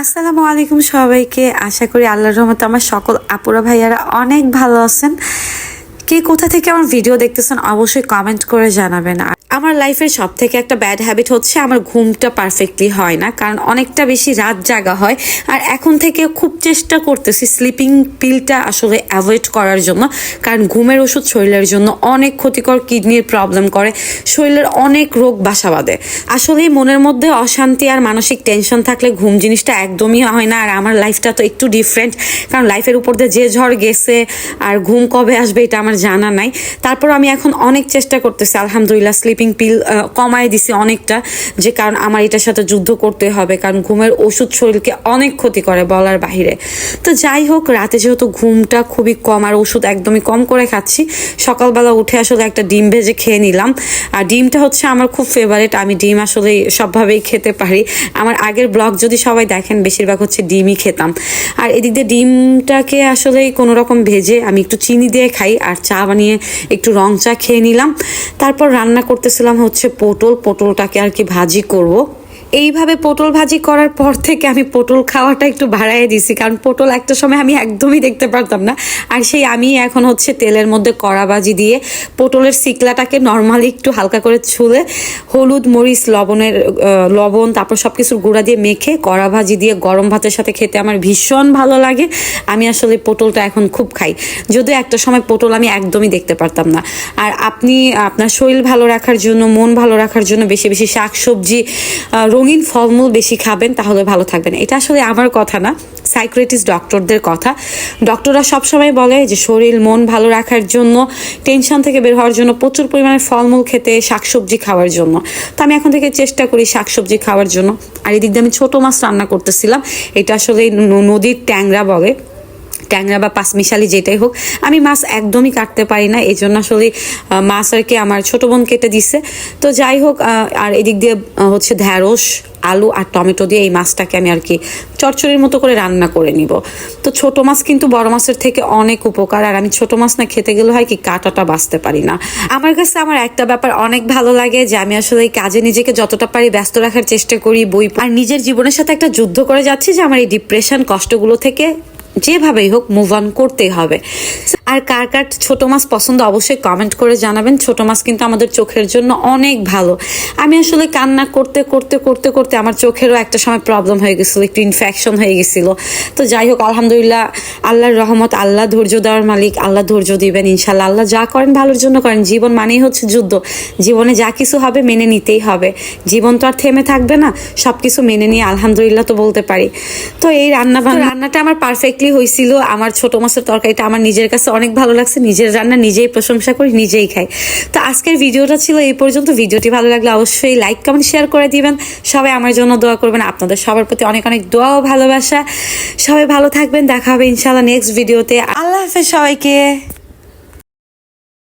আসসালামু আলাইকুম সবাইকে। আশা করি আল্লাহর রহমতে আমার সকল আপুরা ভাইয়ারা অনেক ভালো আছেন। কে কোথা থেকে আমার ভিডিও দেখতেছেন অবশ্যই কমেন্ট করে জানাবেন। আমার লাইফের সব থেকে একটা ব্যাড হ্যাবিট হচ্ছে আমার ঘুমটা পারফেক্টলি হয় না, কারণ অনেকটা বেশি রাত জাগা হয়। আর এখন থেকে খুব চেষ্টা করতেছি স্লিপিং পিলটা আসলে অ্যাভয়েড করার জন্য, কারণ ঘুমের ওষুধ শরীরের জন্য অনেক ক্ষতিকর কিডনির প্রবলেম করে, শরীরের অনেক রোগ বাসা বাঁধে। আসলেই মনের মধ্যে অশান্তি আর মানসিক টেনশন থাকলে ঘুম জিনিসটা একদমই হয় না, আর আমার লাইফটা তো একটু ডিফারেন্ট কারণ লাইফের উপর দিয়ে যে ঝড় গেছে আর ঘুম কবে আসবে এটা আমার জানা নাই। তারপর আমি এখন অনেক চেষ্টা করতেছি, আলহামদুলিল্লাহ স্লিপিং পিল কমায় দিছি অনেকটা, যে কারণ আমার এটার সাথে যুদ্ধ করতে হবে, কারণ ঘুমের ওষুধ শরীরকে অনেক ক্ষতি করে বলার বাহিরে। তো যাই হোক, রাতে যেহেতু ঘুমটা খুবই কম আর ওষুধ একদমই কম করে খাচ্ছি, সকালবেলা উঠে আসলে একটা ডিম ভেজে খেয়ে নিলাম। আর ডিমটা হচ্ছে আমার খুব ফেভারিট আমি ডিম আসলে সবভাবেই খেতে পারি। আমার আগের ব্লগ যদি সবাই দেখেন, বেশিরভাগ হচ্ছে ডিমই খেতাম। আর এদিক দিয়ে ডিমটাকে আসলে কোনো রকম ভেজে আমি একটু চিনি দিয়ে খাই, আর চা বানিয়ে একটু রং চা খেয়ে নিলাম। তারপর রান্না করতেছিলাম হচ্ছে পটল পটলটাকে আর কি ভাজি করব। এইভাবে পটল ভাজি করার পর থেকে আমি পটল খাওয়াটা একটু বাড়াই দিছি কারণ পটল একটা সময় আমি একদমই দেখতে পারতাম না। আর সেই আমি এখন হচ্ছে তেলের মধ্যে কড়া ভাজি দিয়ে পটলের সিকলাটাকে নর্মালি একটু হালকা করে ছুলে হলুদ, মরিচ, লবণের লবণ, তারপর সব কিছুর গুঁড়া দিয়ে মেখে কড়া ভাজি দিয়ে গরম ভাতের সাথে খেতে আমার ভীষণ ভালো লাগে। আমি আসলে পটলটা এখন খুব খাই। যদিও একটা সময় পটল আমি একদমই দেখতে পারতাম না। আর আপনি, আপনার শরীর ভালো রাখার জন্য, মন ভালো রাখার জন্য বেশি বেশি শাক সবজি রঙিন ফলমূল বেশি খাবেন, তাহলে ভালো থাকবেন। এটা আসলে আমার কথা না, সাইক্রেটিস ডক্টরদের কথা। ডক্টররা সবসময় বলে যে শরীর, মন ভালো রাখার জন্য টেনশন থেকে বের হওয়ার জন্য, প্রচুর পরিমাণে ফলমূল খেতে, শাকসবজি খাওয়ার জন্য। তো আমি এখন থেকে চেষ্টা করি শাকসবজি খাওয়ার জন্য। আর এদিক দিয়ে আমি ছোটো মাছ রান্না করতেছিলাম, এটা আসলে নদীর ট্যাংরা বলে। ট্যাংরা বা পাঁচমিশালি যেটাই হোক, আমি মাছ একদমই কাটতে পারি না। এই জন্য আসলে মাছ আর কি আমার ছোটো বোন কেটে দিছে। তো যাই হোক আর এদিক দিয়ে হচ্ছে ঢ্যাঁড়স, আলু আর টমেটো দিয়ে এই মাছটাকে আমি আর কি চচ্চড়ির মতো করে রান্না করে নিব। তো ছোট মাছ কিন্তু বড় মাছের থেকে অনেক উপকার, আর আমি ছোট মাছ না খেতে গেলে হয় কি কাটাটা বাঁচতে পারি না। আমার কাছে আমার একটা ব্যাপার অনেক ভালো লাগে যে আমি আসলে এই কাজে নিজেকে যতটা পারি ব্যস্ত রাখার চেষ্টা করি, বই আর নিজের জীবনের সাথে একটা যুদ্ধ করে যাচ্ছি যে আমার এই ডিপ্রেশন কষ্টগুলো থেকে যেভাবেই হোক মুভ অন করতেই হবে। আর কার কার ছোট মাছ পছন্দ অবশ্যই কমেন্ট করে জানাবেন। ছোট মাছ কিন্তু আমাদের চোখের জন্য অনেক ভালো। আমি আসলে কান্না করতে করতে করতে করতে আমার চোখেরও একটা সময় প্রবলেম হয়ে গেছিল, একটু ইনফেকশন হয়ে গেছিল। তো যাই হোক, আলহামদুলিল্লাহ, আল্লাহর রহমত, আল্লাহ ধৈর্য দেওয়ার মালিক, আল্লাহ ধৈর্য দিবেন, ইনশাল্লাহ। আল্লাহ যা করেন ভালোর জন্য করেন। জীবন মানেই হচ্ছে যুদ্ধ। জীবনে যা কিছু হবে মেনে নিতেই হবে। জীবন তো আর থেমে থাকবে না সব কিছু মেনে নিয়ে আলহামদুলিল্লাহ তো বলতে পারি। তো এই রান্না রান্নাটা আমার পারফেক্টলি হয়েছিল আমার ছোট মাছের তরকারিটা আমার নিজের কাছে অনেক ভালো লাগছে, নিজের রান্না নিজেই প্রশংসা করি, নিজেই খাই। তো আজকের ভিডিওটা ছিল এই পর্যন্ত। ভিডিওটি ভালো লাগলে অবশ্যই লাইক কমেন্ট শেয়ার করে দিবেন। সবাই আমার জন্য দোয়া করবেন, আপনাদের সবার প্রতি অনেক অনেক দোয়া ও ভালোবাসা। সবাই ভালো থাকবেন, দেখা হবে ইনশাল্লাহ নেক্সট ভিডিওতে আল্লাহ হাফেজ সবাইকে।